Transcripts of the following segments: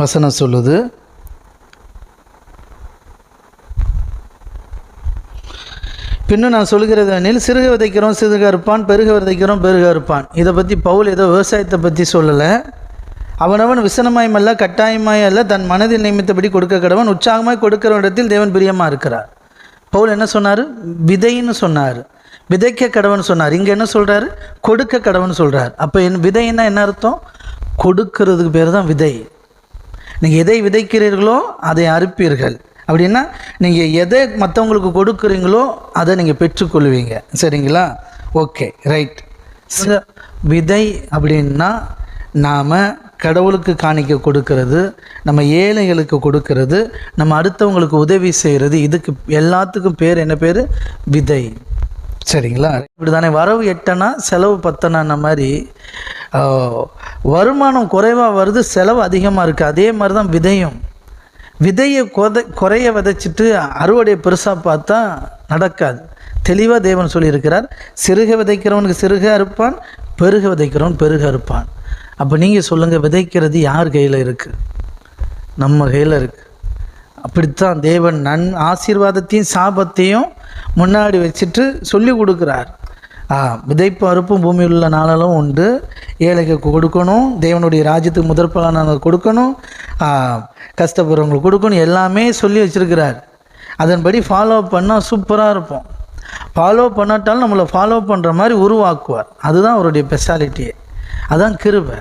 வசனம் சொல்லுது. பின்னும் நான் சொல்கிறது எனில் சிறுக விதைக்கிறோம் சிறுக இருப்பான் பெருக விதைக்கிறோம் பெருக இருப்பான் இதை பற்றி பவுல் ஏதோ விவசாயத்தை பற்றி சொல்லலை. அவனவன் விசனமாயும் அல்ல கட்டாயமாய் அல்ல தன் மனதில் நியமித்தபடி கொடுக்க கடவன் உற்சாகமாய் கொடுக்கிற இடத்தில் தேவன் பிரியமாக இருக்கிறார். பவுல் என்ன சொன்னார்? விதைன்னு சொன்னார். விதைக்க கடவன் சொன்னார். இங்கே என்ன சொல்கிறாரு கொடுக்க கடவன் சொல்கிறார் அப்போ என் விதைன்னா என்ன அர்த்தம்? கொடுக்கறதுக்கு பேர் தான் விதை. நீங்கள் எதை விதைக்கிறீர்களோ அதை அறுப்பீர்கள். அப்படின்னா நீங்கள் எதை மற்றவங்களுக்கு கொடுக்குறீங்களோ அதை நீங்கள் பெற்றுக்கொள்வீங்க. சரிங்களா? Okay right. விதை அப்படின்னா நாம் கடவுளுக்கு காணிக்க கொடுக்கறது நம்ம ஏழைகளுக்கு கொடுக்கறது நம்ம அடுத்தவங்களுக்கு உதவி செய்கிறது இதுக்கு எல்லாத்துக்கும் பேர் என்ன பேர்? விதை. சரிங்களா? இப்படி தானே வரவு எட்டனா செலவு பத்தனான மாதிரி வருமானம் குறைவாக வருது செலவு அதிகமாக இருக்குது அதே மாதிரி தான் விதையும். விதையை கொதை குறைய விதைச்சிட்டு அறுவடையை பெருசாக பார்த்தா நடக்காது. தெளிவாக தேவன் சொல்லியிருக்கிறார் சிறுக விதைக்கிறவனுக்கு சிறுக அறுப்பான் பெருக விதைக்கிறவன் பெருக அறுப்பான். அப்போ நீங்கள் சொல்லுங்கள் விதைக்கிறது யார் கையில் இருக்குது நம்ம கையில் இருக்குது அப்படித்தான் தேவன் நன் ஆசீர்வாதத்தையும் சாபத்தையும் முன்னாடி வச்சுட்டு சொல்லி கொடுக்குறார். விதைப்பு அறுப்பும் பூமியில் உள்ள நாளெல்லாம் உண்டு. ஏழைக்கு கொடுக்கணும் தேவனுடைய ராஜ்யத்துக்கு முதற் பலனான கொடுக்கணும் கஷ்டப்படுறவங்களுக்கு கொடுக்கணும் எல்லாமே சொல்லி வச்சுருக்கிறார். அதன்படி ஃபாலோ பண்ணால் சூப்பராக இருப்போம். ஃபாலோ பண்ணாட்டாலும் நம்மளை ஃபாலோ பண்ணுற மாதிரி உருவாக்குவார். அதுதான் அவருடைய ஸ்பெஷாலிட்டியே அதான் கிருபை.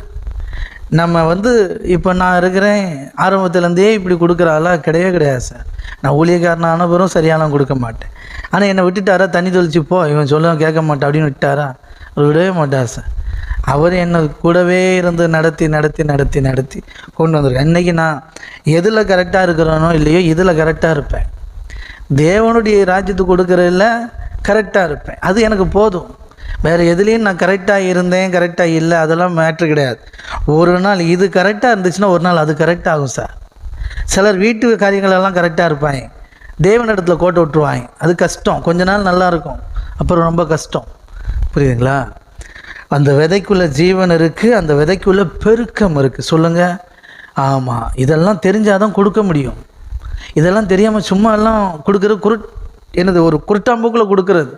நம்ம வந்து இப்போ நான் இருக்கிறேன் ஆரம்பத்துலேருந்தே இப்படி கொடுக்குறாளா கிடையவே கிடையாது சார். நான் ஊழியக்காரன் ஆன சரியாலாம் கொடுக்க மாட்டேன். ஆனால் என்னை விட்டுட்டாரா? தண்ணி தெளிச்சு போ இவன் சொல்ல கேட்க மாட்டான் அப்படின்னு விட்டாரா? அவர் விடவே மாட்டார் சார். அவர் என்னை கூடவே இருந்து நடத்தி நடத்தி நடத்தி நடத்தி கொண்டு வந்திருக்கேன் இன்றைக்கி நான் எதில் கரெக்டாக இருக்கிறேனோ இல்லையோ இதில் கரெக்டாக இருப்பேன். தேவனுடைய ராஜ்யத்துக்கு கொடுக்குறதில் கரெக்டாக இருப்பேன். அது எனக்கு போதும். வேறு எதுலேயும் நான் கரெக்டாக இருந்தேன் கரெக்டாக இல்லை அதெல்லாம் மேட்ரு கிடையாது. ஒரு நாள் இது கரெக்டாக இருந்துச்சுன்னா ஒரு நாள் அது கரெக்டாக ஆகும் சார் சிலர் வீட்டு காரியங்களெல்லாம் கரெக்டாக இருப்பாங்க. தேவனிடத்தில் கோட்டை விட்டுருவாங்க. அது கஷ்டம். கொஞ்ச நாள் நல்லாயிருக்கும் அப்புறம் ரொம்ப கஷ்டம். புரியுதுங்களா? அந்த விதைக்குள்ளே ஜீவன் இருக்குது அந்த விதைக்குள்ளே பெருக்கம் இருக்குது சொல்லுங்கள் ஆமாம் இதெல்லாம் தெரிஞ்சால் தான் கொடுக்க முடியும். இதெல்லாம் தெரியாமல் சும்மா எல்லாம் கொடுக்குறது குருட் என்னது ஒரு குருட்டாம்பூக்கில் கொடுக்குறது.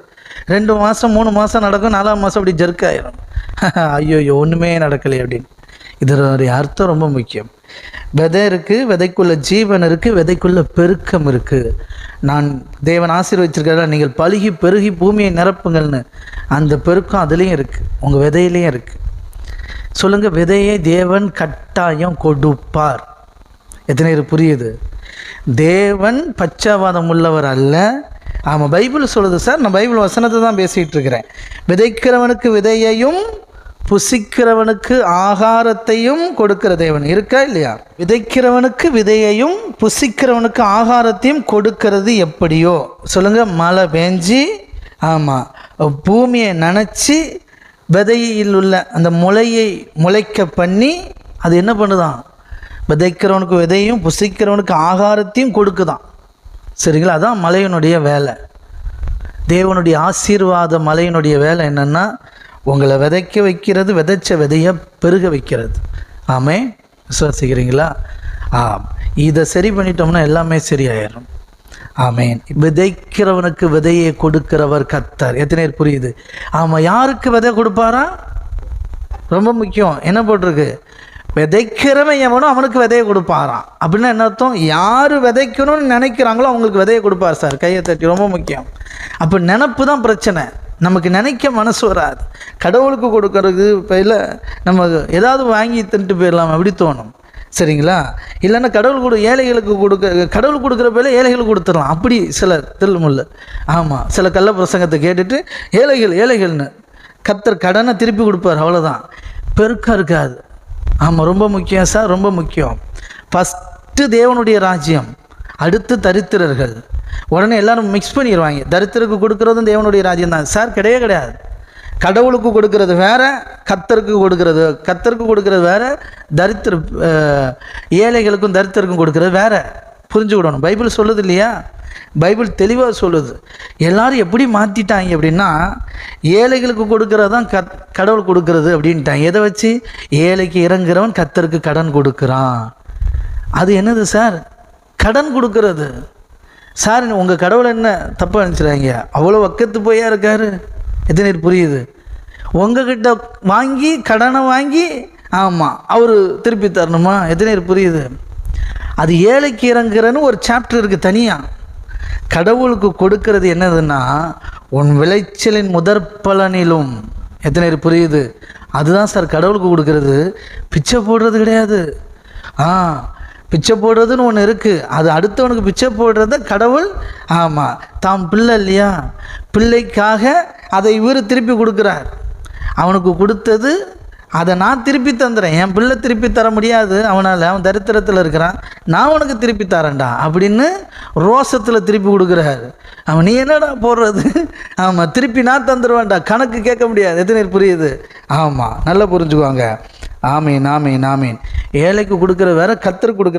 ரெண்டு மாதம் மூணு மாதம் நடக்கும் நாலாம் மாதம் அப்படி ஜெர்க் ஆயிரும் ஐயோ ஒன்றுமே நடக்கலை அப்படின்னு. இதனுடைய அர்த்தம் ரொம்ப முக்கியம். விதை இருக்குது விதைக்குள்ள ஜீவன் இருக்குது விதைக்குள்ள பெருக்கம் இருக்குது நான் தேவன் ஆசீர்வச்சிருக்கிறதா நீங்கள் பழுகி பெருகி பூமியை நிரப்புங்கள்னு. அந்த பெருக்கம் அதுலேயும் இருக்குது உங்கள் விதையிலையும் இருக்குது சொல்லுங்கள் விதையை தேவன் கட்டாயம் கொடுப்பார். எத்தனை பேர் புரியுது? தேவன் பச்சாவாதம் உள்ளவர் அல்ல ஆமாம் பைபிள் சொல்லுது சார். நான் பைபிள் வசனத்தை தான் பேசிகிட்டு இருக்கிறேன். விதைக்கிறவனுக்கு விதையையும் புசிக்கிறவனுக்கு ஆகாரத்தையும் கொடுக்கிற தேவன் இருக்கா இல்லையா? விதைக்கிறவனுக்கு விதையையும் புசிக்கிறவனுக்கு ஆகாரத்தையும் கொடுக்கிறது எப்படியோ? சொல்லுங்க மழை பெஞ்சி ஆமாம் பூமியை நனைச்சி விதையில் உள்ள அந்த முளையை முளைக்க பண்ணி அது என்ன பண்ணுதான்? விதைக்கிறவனுக்கு விதையும் புசிக்கிறவனுக்கு ஆகாரத்தையும் கொடுக்குதான். சரிங்களா? அதான் மலையினுடைய வேலை. தேவனுடைய ஆசீர்வாத மலையினுடைய வேலை என்னென்னா உங்களை விதைக்க வைக்கிறது விதைச்ச விதையை பெருக வைக்கிறது. ஆமே விசுவாசிக்கிறீங்களா? ஆ இதை சரி பண்ணிட்டோம்னா எல்லாமே சரியாயிரும். ஆமேன். விதைக்கிறவனுக்கு விதையை கொடுக்கிறவர் கத்தார் எத்தனை பேர் புரியுது? ஆமாம் யாருக்கு விதை கொடுப்பாரா? ரொம்ப முக்கியம். என்ன போட்டிருக்கு? விதைக்கிறவன் எவனோ அவனுக்கு விதையை கொடுப்பாராம். அப்படின்னா என்ன அர்த்தம்? யார் விதைக்கணும்னு நினைக்கிறாங்களோ அவங்களுக்கு விதையை கொடுப்பார் சார். கையை தட்டி ரொம்ப முக்கியம். அப்போ நினப்பு தான் பிரச்சனை. நமக்கு நினைக்க மனசு வராது. கடவுளுக்கு கொடுக்கறது பையில் நம்ம ஏதாவது வாங்கி தின்ட்டு போயிடலாம். அப்படி தோணும். சரிங்களா? இல்லைன்னா கடவுள் கொடு ஏழைகளுக்கு கொடுக்க கடவுள் கொடுக்குற பேர ஏழைகளுக்கு கொடுத்துடலாம். அப்படி சில தில்முள்ள ஆமாம் சில கள்ள பிரசங்கத்தை கேட்டுட்டு ஏழைகள் ஏழைகள்னு கத்தர் கடனை திருப்பி கொடுப்பார். அவ்வளோதான் பெருக்கம் இருக்காது. ஆமாம் ரொம்ப முக்கியம் சார் ரொம்ப முக்கியம். ஃபஸ்ட்டு தேவனுடைய ராஜ்யம் அடுத்து தரித்திரர்கள். உடனே எல்லாரும் மிக்ஸ் பண்ணிடுவாங்க தரித்திரருக்கு கொடுக்குறதும் தேவனுடைய ராஜ்யம் தான் சார் கிடையவே கிடையாது. கடவுளுக்கு கொடுக்கறது வேற கத்தருக்கு கொடுக்கறது கத்தருக்கு கொடுக்கறது வேற தரித்திர ஏழைகளுக்கும் தரித்திரருக்கும் கொடுக்கறது வேற. புரிஞ்சுக்கிடணும். பைபிள் சொல்லுது இல்லையா? பைபிள் தெளிவாக சொல்லுது. எல்லாரும் எப்படி மாற்றிட்டாங்க அப்படின்னா ஏழைகளுக்கு கொடுக்கறது தான் கத் கடவுள் கொடுக்கறது அப்படின்ட்டாங்க. எதை வச்சு? ஏழைக்கு இறங்குறவன் கத்தருக்கு கடன் கொடுக்குறான். அது என்னது சார்? கடன் கொடுக்கறது. சார் உங்கள் கடவுள் என்ன தப்பாக நினச்சிடாங்க அவ்வளோ வக்கத்து போயா இருக்காரு? எத்தனை புரியுது? உங்ககிட்ட வாங்கி கடனை வாங்கி ஆமாம் அவர் திருப்பி தரணுமா? எத்தனை புரியுது? அது ஏழைக்கு இறங்குறன்னு ஒரு சாப்டர் இருக்குது தனியாக கடவுளுக்கு கொடுக்கறது என்னதுன்னா உன் விளைச்சலின் முதற் பலனிலும் எத்தனை பேர் புரியுது? அதுதான் சார் கடவுளுக்கு கொடுக்கறது. பிச்சை போடுறது கிடையாது. ஆ பிச்சை போடுறதுன்னு ஒன்று இருக்குது அது அடுத்தவனுக்கு பிச்சை போடுறத கடவுள் ஆமாம் தாம் பிள்ளை இல்லையா? பிள்ளைக்காக அதை இவர் திருப்பி கொடுக்குறார். அவனுக்கு கொடுத்தது அதை நான் திருப்பி தந்துடுறேன் என் பிள்ளை திருப்பி தர முடியாது. அவனால் அவன் தரித்திரத்தில் இருக்கிறான். நான் உனக்கு திருப்பி தரேன்டா அப்படின்னு ரோசத்தில் திருப்பி கொடுக்குறாரு. அவன் நீ என்னடா போடுறது? ஆமாம் திருப்பி நான் தந்துடுவேன்டா கணக்கு கேட்க முடியாது. எத்தனை புரியுது? ஆமாம் நல்லா புரிஞ்சுக்குவாங்க ஆமீன் ஆமீன் ஆமீன். ஏழைக்கு கொடுக்குற வேற கத்தர் கொடுக்குற